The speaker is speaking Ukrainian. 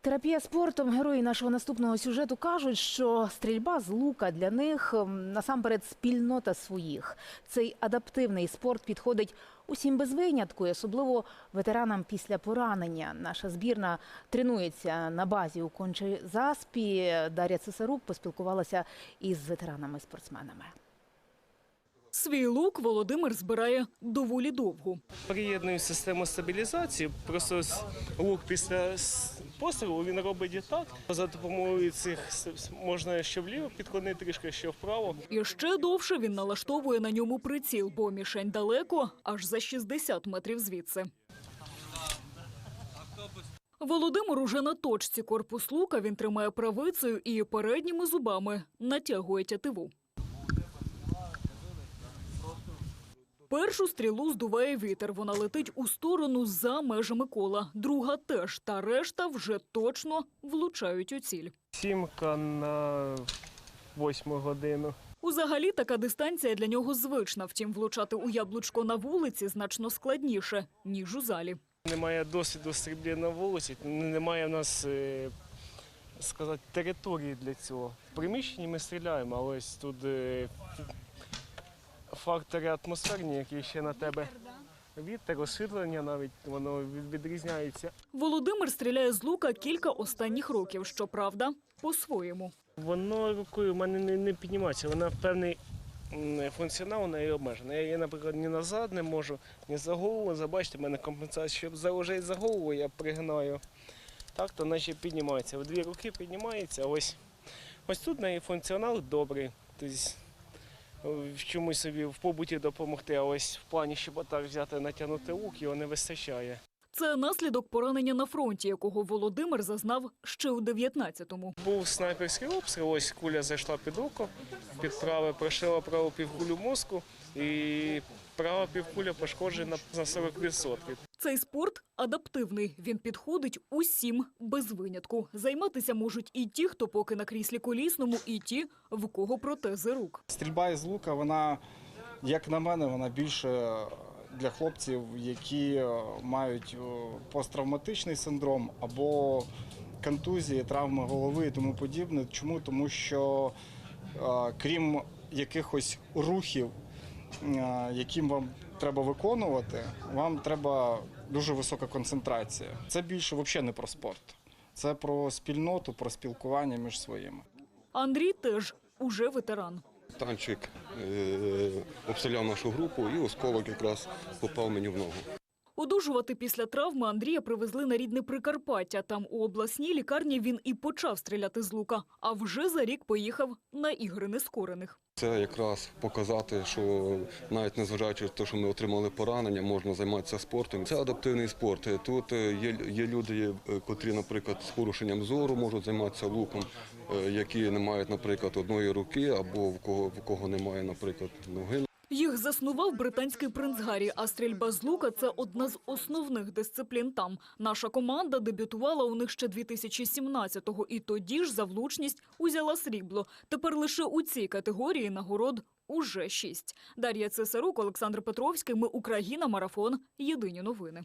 Терапія спортом. Герої нашого наступного сюжету кажуть, що стрільба з лука для них насамперед спільнота своїх. Цей адаптивний спорт підходить усім без винятку, і особливо ветеранам після поранення. Наша збірна тренується на базі у кончій заспі. Дар'я Цесарук поспілкувалася із ветеранами-спортсменами. Свій лук Володимир збирає доволі довго. Приєдную систему стабілізації. Просто лук після пострілу він робить і так. За допомогою цих можна що вліво підклонити трішки, що вправо. І ще довше він налаштовує на ньому приціл, бо мішень далеко, аж за 60 метрів звідси. Володимир уже на точці корпус лука він тримає правицею і передніми зубами натягує тятиву. Першу стрілу здуває вітер. Вона летить у сторону за межами кола. Друга теж, та решта вже точно влучають у ціль. Сімка на восьму годину. Узагалі така дистанція для нього звична. Втім, влучати у яблучко на вулиці значно складніше, ніж у залі. Немає досвіду стрільби на вулиці, немає в нас е, сказати, території для цього. В приміщенні ми стріляємо, а ось тут е, фактори атмосферні, які ще на тебе. Вітер, освітлення навіть воно відрізняється. Володимир стріляє з лука кілька останніх років, щоправда, по-своєму. Воно рукою в мене не, не піднімається, вона певний функціонал у неї обмежений. Я, наприклад, ні назад не можу, ні за голову. Забачте, в мене компенсація, щоб заложити за голову, я пригинаю. Так, то наче піднімається. В дві руки піднімається. Ось, ось тут в неї функціонал добрий. Тобто, в чомусь собі в побуті допомогти, а ось в плані, щоб так взяти, натягнути лук, його не вистачає. Це наслідок поранення на фронті, якого Володимир зазнав ще у 19-му. Був снайперський обстріл, ось куля зайшла під око, під праве, прошила праву півкулю мозку і права півкуля пошкоджена на 40%. Цей спорт адаптивний. Він підходить усім без винятку. Займатися можуть і ті, хто поки на кріслі колісному, і ті, в кого протези рук. Стрільба із лука, вона, як на мене, вона більше для хлопців, які е, мають е, посттравматичний синдром або контузії, травми голови і тому подібне. Чому? Тому що е, крім якихось рухів, які вам треба виконувати, вам треба дуже висока концентрація. Це більше взагалі не про спорт. Це про спільноту, про спілкування між своїми. Андрій теж уже ветеран. Танчик е, обстріляв нашу групу і осколок якраз попав мені в ногу. Одужувати після травми Андрія привезли на рідне Прикарпаття. Там у обласній лікарні він і почав стріляти з лука, а вже за рік поїхав на ігри нескорених. Це якраз показати, що навіть незважаючи на те, що ми отримали поранення, можна займатися спортом. Це адаптивний спорт. Тут е, є, є люди, е, котрі, наприклад, з порушенням зору можуть займатися луком, е, які не мають, наприклад, одної руки, або в кого в кого немає, наприклад, ноги. Їх заснував британський принц Гаррі, а стрільба з лука – це одна з основних дисциплін там. Наша команда дебютувала у них ще 2017-го, і тоді ж за влучність узяла срібло. Тепер лише у цій категорії нагород уже шість. Дар'я Цесарук, Олександр Петровський. Ми Україна. Марафон. Єдині новини.